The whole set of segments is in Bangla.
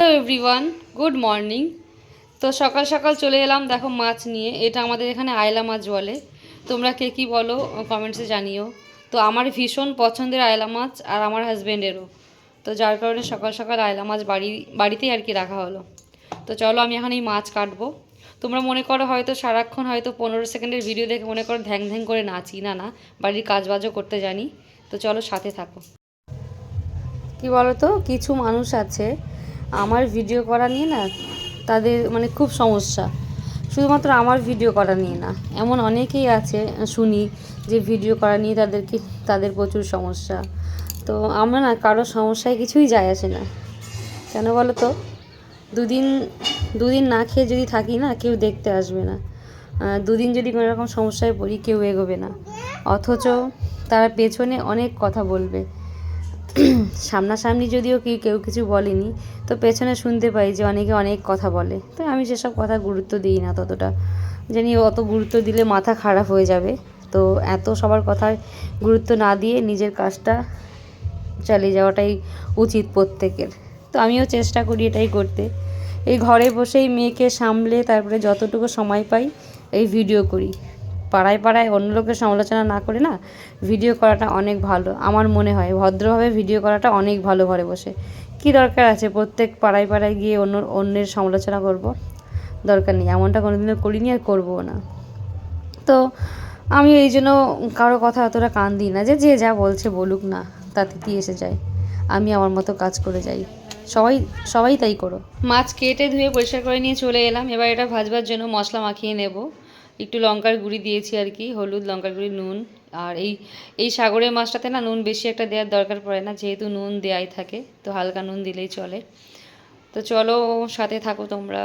হ্যালো এভরিওয়ান গুড মর্নিং তো সকাল সকাল চলে এলাম, দেখো মাছ নিয়ে। এটা আমাদের এখানে আয়লা মাছ বলে। তোমরা কে কী বলো কমেন্টসে জানিও। তো আমার ভীষণ পছন্দের আয়লা মাছ আর আমার হাজব্যান্ডেরও তো যার কারণে সকাল সকাল আয়লা মাছ বাড়ি, বাড়িতেই আর কি রাখা হলো। তো চলো আমি এখন এই মাছ কাটবো। তোমরা মনে করো হয়তো সারাক্ষণ হয়তো পনেরো সেকেন্ডের ভিডিও দেখে মনে করো ধ্যাং ধ্যাং করে নাচি। না না, বাড়ির কাজবাজও করতে জানি। তো চলো সাথে থাকো। কি বলতো, কিছু মানুষ আছে আমার ভিডিও করা নিয়ে না তাদের মানে খুব সমস্যা। শুধুমাত্র আমার ভিডিও করা নিয়ে না, এমন অনেকেই আছে, শুনি, যে ভিডিও করা নিয়ে তাদেরকে, তাদের প্রচুর সমস্যা। তো আমরা না কারও সমস্যায় কিছুই যায় আসে না। কেন বলো তো দুদিন দুদিন না খেয়ে যদি থাকি না, কেউ দেখতে আসবে না। দুদিন যদি কোনো রকম সমস্যায় পড়ি, কেউ এগোবে না। অথচ তারা পেছনে অনেক কথা বলবে। সামনাসামনি যদিও কি কেউ কিছু বলেনি, তো পেছনে শুনতে পাই যে অনেকে অনেক কথা বলে। তো আমি সেসব কথা গুরুত্ব দিই না ততটা। জানি অত গুরুত্ব দিলে মাথা খারাপ হয়ে যাবে। তো এত সবার কথায় গুরুত্ব না দিয়ে নিজের কাজটা চালিয়ে যাওয়াটাই উচিত প্রত্যেকের। তো আমিও চেষ্টা করি এটাই করতে। এই ঘরে বসেই মেয়েকে সামলে তারপরে যতটুকু সময় পাই এই ভিডিও করি। পাড়ায় পাড়ায় অন্য লোকের সমালোচনা না করে না ভিডিও করাটা অনেক ভালো। আমার মনে হয় ভদ্রভাবে ভিডিও করাটা অনেক ভালো ঘরে বসে। কি দরকার আছে? প্রত্যেক পাড়ায় পাড়ায় গিয়ে অন্য, অন্যের সমালোচনা করব? দরকার নেই। এমনটা কোনোদিনও করিনি আর করবও না। তো আমি এই জন্য কারও কথা অতটা কান দিই না যে যে যা বলছে বলুক না, তাতে কি এসে যায়? আমি আমার মতো কাজ করে যাই। সবাই সবাই তাই করো। মাছ কেটে ধুয়ে পরিষ্কার করে নিয়ে চলে এলাম। এবার এটা ভাজবার জন্য মশলা মাখিয়ে নেব। একটু লঙ্কার গুঁড়ি দিয়েছি আর কি, হলুদ, লঙ্কার গুঁড়ি, নুন। আর এই এই সাগরের মাছটাতে না নুন বেশি একটা দেওয়ার দরকার পড়ে না, যেহেতু নুন দেয়াই থাকে, তো হালকা নুন দিলেই চলে। তো চলো সাথে থাকো তোমরা।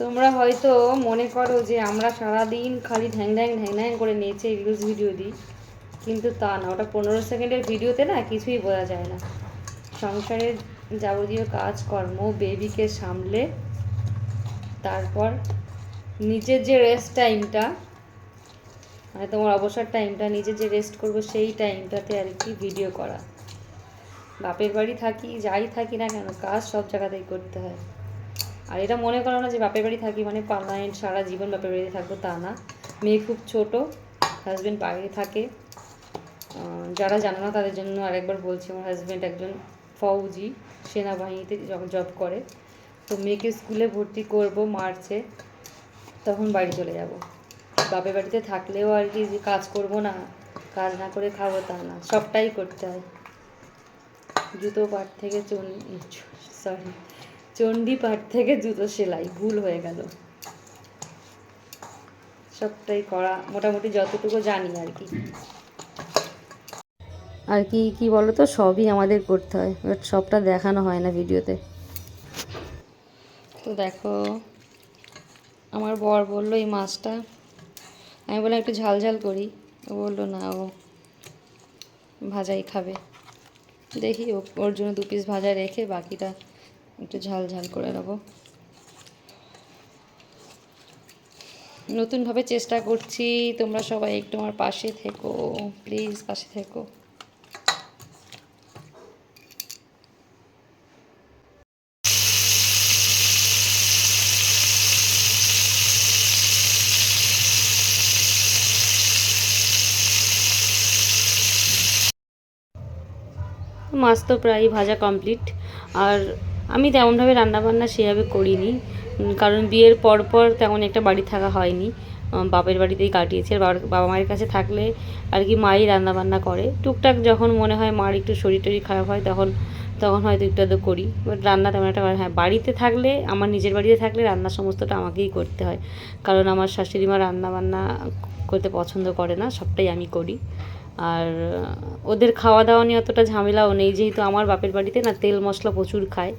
তোমরা হয়তো মনে করো যে আমরা সারাদিন খালি ঢ্যাং ঢ্যাং ঢ্যাং ঢ্যাং করে নেচে রিলস ভিডিও দিই, কিন্তু তা না, ওটা পনেরো সেকেন্ডের ভিডিওতে না কিছুই বোঝা যায় না। সংসারের যাবতীয় কাজকর্ম বেবিকে সামলে, তারপর নিজের যে রেস্ট টাইমটা মানে তোমার অবসর টাইমটা নিজে যে রেস্ট করব সেই টাইমটাতে আর কি ভিডিও করা। বাপের বাড়ি থাকি, যাই থাকি না কেন, কাজ সব জায়গাতেই করতে হয়। আর এটা মনে করো না যে বাপের বাড়ি থাকি মানে পার্মানেন্ট সারা জীবন বাপের বাড়িতে থাকব তা না। মেয়ে খুব ছোট হাজব্যান্ড বাইরে থাকে। যারা জানো না তাদের জন্য আরেকবার বলছি, আমার হাজব্যান্ড একজন ফৌজি, সেনাবাহিনীতে জব করে। তো মেয়েকে স্কুলে ভর্তি করব মার্চে। তখন বাড়ি চলে যাব। বাপের বাড়িতে থাকলেও আর কি যে কাজ করব না কাজ না করে খাব তা না সবটাই করতে হয়। জুতো পাট থেকে চন্ডি সরি চণ্ডী পাট থেকে জুতো সেলাই ভুল হয়ে গেল। সবটাই করা মোটামুটি যতটুকু জানি আর কি। আর কি কি বলো তো সবই আমাদের করতে হয় বাট সবটা দেখানো হয় না ভিডিওতে। তো দেখো আমার বর বলল, এই মাছটা। আমি বললাম, একটু ঝাল ঝাল করি। ও বলল, না, ও ভাজাই খাবে। দেখি ওর জন্য দু পিস ভাজা রেখে বাকিটা একটু ঝাল ঝাল করে নেব। নতুনভাবে চেষ্টা করছি। তোমরা সবাই একটু আমার পাশে থেকো প্লিজ পাশে থেকো। মাছ তো প্রায় ভাজা কমপ্লিট আর আমি তেমনভাবে রান্নাবান্না সেভাবে করিনি কারণ বিয়ের পর পর তেমন একটা বাড়ি থাকা হয়নি। বাপের বাড়িতেই কাটিয়েছি, আর বাবা মায়ের কাছে থাকলে আর কি মাই রান্নাবান্না করে। টুকটাক যখন মনে হয় মার একটু শরীর টরীর খারাপ হয়, তখন তখন হয়তো একটু আধটু করি। বাট রান্না তেমন একটা হ্যাঁ বাড়িতে থাকলে, আমার নিজের বাড়িতে থাকলে রান্না সমস্তটা আমাকেই করতে হয়। কারণ আমার শাশুড়ি মা রান্না বান্না করতে পছন্দ করে না, সবটাই আমি করি। আর ওদের খাওয়া দাওয়া নিয়ে অতটা ঝামেলাও নেই। যেহেতু আমার বাপের বাড়িতে না তেল মশলা প্রচুর খায়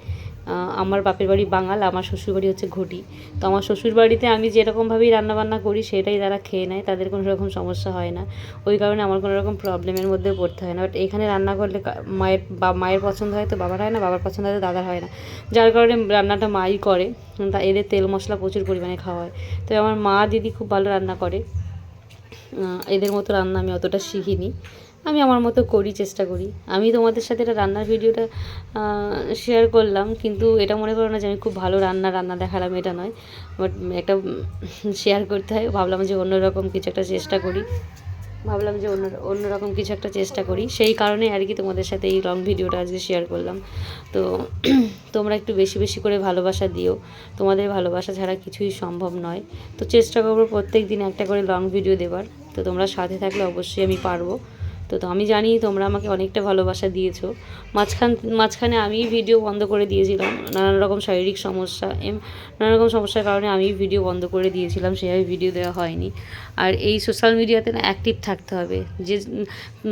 আমার বাপের বাড়ি বাঙাল, আমার শ্বশুর বাড়ি হচ্ছে ঘটি। তো আমার শ্বশুর বাড়িতে আমি যেরকমভাবেই রান্নাবান্না করি, সেটাই তারা খেয়ে নেয়, তাদের কোনো রকম সমস্যা হয় না। ওই কারণে আমার কোনো রকম প্রবলেমের মধ্যে পড়তে হয় না। বাট এখানে রান্না করলে মায়ের বা, মায়ের পছন্দ হয় তো বাবার হয় না, বাবার পছন্দ হয় তো দাদার হয় না। যার কারণে রান্নাটা মাই করে, তা এদের তেল মশলা প্রচুর পরিমাণে খাওয়া হয়। তো আমার মা দিদি খুব ভালো রান্না করে। এদের মতো রান্না আমি অতটা শিখিনি। আমি আমার মতো করি, চেষ্টা করি। আমি তোমাদের সাথে এটা রান্নার ভিডিওটা শেয়ার করলাম, কিন্তু এটা মনে করো না যে আমি খুব ভালো রান্না রান্না দেখালাম, এটা নয়। বাট একটা শেয়ার করতে হয়। ভাবলাম যে অন্যরকম কিছু একটা চেষ্টা করি। ভাবলাম যে অন্য অন্যরকম কিছু একটা চেষ্টা করি। সেই কারণে আর কি তোমাদের সাথে এই লং ভিডিওটা আজকে শেয়ার করলাম। তো তোমরা একটু বেশি বেশি করে ভালোবাসা দিও। তোমাদের ভালোবাসা ছাড়া কিছুই সম্ভব নয়। তো চেষ্টা করব প্রত্যেক দিন একটা করে লং ভিডিও দেবার। তো তোমরা সাথে থাকলে অবশ্যই আমি পারব। তো তো আমি জানি তোমরা আমাকে অনেকটা ভালোবাসা দিয়েছ। মাঝখান, মাঝখানে আমি ভিডিও বন্ধ করে দিয়েছিলাম। নানান রকম শারীরিক সমস্যা, এম নানা রকম সমস্যার কারণে আমি ভিডিও বন্ধ করে দিয়েছিলাম, সেভাবে ভিডিও দেওয়া হয়নি। আর এই সোশ্যাল মিডিয়াতে না অ্যাক্টিভ থাকতে হবে। যে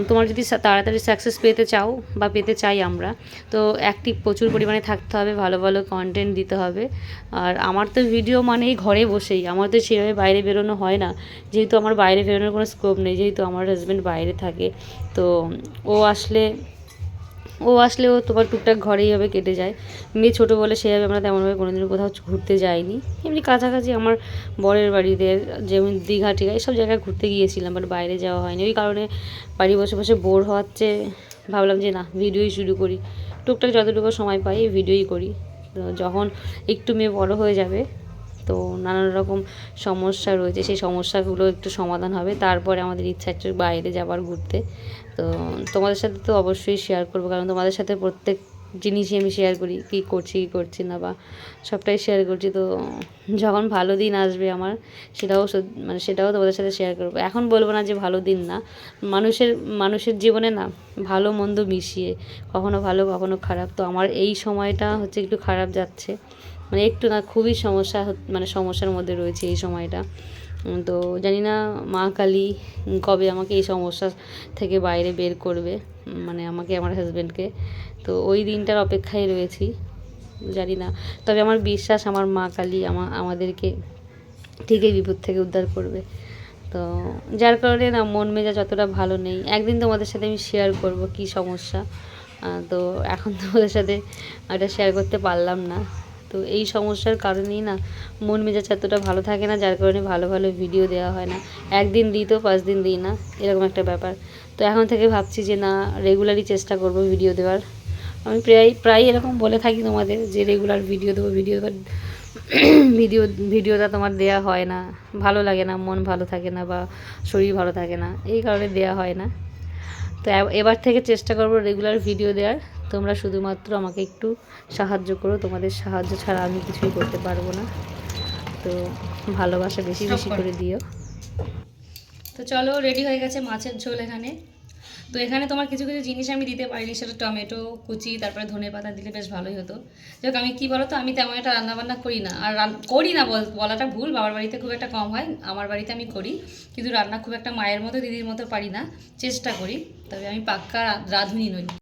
তোমার যদি তাড়াতাড়ি সাকসেস পেতে চাও বা পেতে চাই আমরা, তো অ্যাক্টিভ প্রচুর পরিমাণে থাকতে হবে, ভালো ভালো কন্টেন্ট দিতে হবে। আর আমার তো ভিডিও মানেই ঘরে বসেই। আমার তো সেভাবে বাইরে বেরোনো হয় না। যেহেতু আমার বাইরে বেরোনোর কোনো স্কোপ নেই, যেহেতু আমার হাজব্যান্ড বাইরে থাকে তো ও আসলে ও আসলে ও তোমার টুকটাক ঘরেই হবে, কেটে যায়। মেয়ে ছোটো বলে সেভাবে আমরা তেমনভাবে কোনোদিনও কোথাও ঘুরতে যাইনি। এমনি কাছাকাছি আমার বরের বাড়িতে, যেমন দীঘা টিঘা এইসব জায়গায় ঘুরতে গিয়েছিলাম বাট বাইরে যাওয়া হয়নি। ওই কারণে বাড়ি বসে বসে বোর হওয়াচ্ছে ভাবলাম যে না ভিডিওই শুরু করি। টুকটাক যতটুকু সময় পাই ভিডিওই করি। যখন একটু মেয়ে বড় হয়ে যাবে তো নানান রকম সমস্যা রয়েছে, সেই সমস্যাগুলো একটু সমাধান হবে। তারপরে আমাদের ইচ্ছা একটু বাইরে যাবার, ঘুরতে। তো তোমাদের সাথে তো অবশ্যই শেয়ার করব, কারণ তোমাদের সাথে প্রত্যেক জিনিসই আমি শেয়ার করি, কী করছি কী করছি না বা সবটাই শেয়ার করছি। তো যখন ভালো দিন আসবে আমার, সেটাও মানে সেটাও তোমাদের সাথে শেয়ার করব। এখন বলব না যে ভালো দিন না, মানুষের মানুষের জীবনে না ভালো মন্দ মিশিয়ে, কখনো ভালো, কখনো খারাপ। তো আমার এই সময়টা হচ্ছে একটু খারাপ যাচ্ছে। মানে একটু না খুবই সমস্যা মানে সমস্যার মধ্যে রয়েছে এই সময়টা। তো জানি না মা কালী কবে আমাকে এই সমস্যা থেকে বাইরে বের করবে মানে আমাকে, আমার হাজব্যান্ডকে তো ওই দিনটার অপেক্ষায় রয়েছি, জানি না। তবে আমার বিশ্বাস, আমার মা কালী আমা আমাদেরকে ঠিক এই বিপদ থেকে উদ্ধার করবে। তো যার কারণে না মন মেজাজ অতটা ভালো নেই। একদিন তোমাদের সাথে আমি শেয়ার করব কি সমস্যা। তো এখন তোমাদের সাথে এটা শেয়ার করতে পারলাম না। তো এই সমস্যার কারণেই না মন মেজাজ এতটা ভালো থাকে না, যার কারণে ভালো ভালো ভিডিও দেওয়া হয় না। একদিন দিই তো পাঁচ দিন দিই না, এরকম একটা ব্যাপার। তো এখন থেকে ভাবছি যে না রেগুলারই চেষ্টা করব ভিডিও দেওয়ার। আমি প্রায় প্রায় এরকম বলে থাকি তোমাদের যে রেগুলার ভিডিও দেবো ভিডিও দেবো ভিডিও ভিডিওটা তোমার দেয়া হয় না। ভালো লাগে না, মন ভালো থাকে না বা শরীর ভালো থাকে না, এই কারণে দেয়া হয় না। তো এবার থেকে চেষ্টা করব রেগুলার ভিডিও দেওয়ার তোমরা শুধুমাত্র আমাকে একটু সাহায্য করো। তোমাদের সাহায্য ছাড়া আমি কিছুই করতে পারব না। তো ভালোবাসা বেশি বেশি করে। দিও। তো চলো রেডি হয়ে গেছে মাছের ঝোল এখানে। তো এখানে তোমার কিছু কিছু জিনিস আমি দিতে পারিনি। সেটা টমেটো কুচি তারপরে ধনে পাতা দিলে বেশ ভালোই হতো। যাই আমি কী বলো তো আমি তেমন একটা রান্নাবান্না করি না। আর করি না বল বলাটা ভুল। বাবার বাড়িতে খুব একটা কম হয়। আমার বাড়িতে আমি করি। কিন্তু রান্না খুব একটা মায়ের মতো দিদির মতো পারি না। চেষ্টা করি। তবে আমি পাক্কা রাঁধুনি নই।